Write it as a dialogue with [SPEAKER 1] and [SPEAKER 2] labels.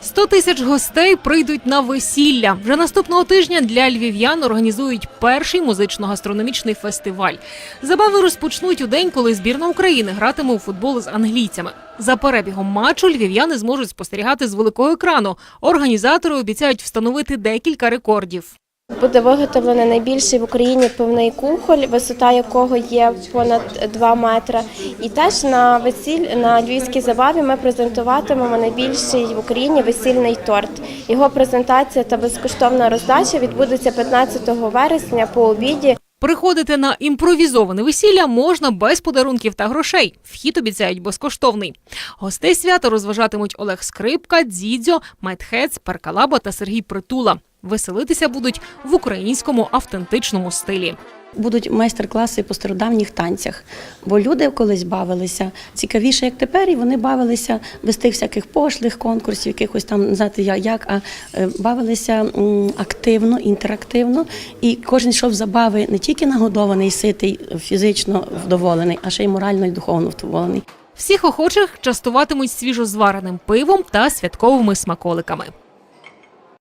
[SPEAKER 1] 100 тисяч гостей прийдуть на весілля. Вже наступного тижня для львів'ян організують перший музично-гастрономічний фестиваль. Забави розпочнуть у день, коли збірна України гратиме у футбол з англійцями. За перебігом матчу львів'яни зможуть спостерігати з великого екрану. Організатори обіцяють встановити декілька рекордів.
[SPEAKER 2] Буде виготовлений найбільший в Україні пивний кухоль, висота якого є понад 2 метри. І теж на весіль на львівській забаві ми презентуватимемо найбільший в Україні весільний торт. Його презентація та безкоштовна роздача відбудеться 15 вересня по обіді.
[SPEAKER 1] Приходити на імпровізоване весілля можна без подарунків та грошей. Вхід обіцяють безкоштовний. Гостей свята розважатимуть Олег Скрипка, Дзідзьо, Майтхец, Перкалаба та Сергій Притула. Веселитися будуть в українському автентичному стилі.
[SPEAKER 3] Будуть майстер-класи по стародавніх танцях, бо люди колись бавилися цікавіше, як тепер, і вони бавилися без тих всяких пошлих конкурсів, якихось там знати як, а е, бавилися активно, інтерактивно. І кожен йшов забави не тільки нагодований, ситий, фізично вдоволений, а ще й морально і духовно вдоволений.
[SPEAKER 1] Всіх охочих частуватимуть свіжозвареним пивом та святковими смаколиками.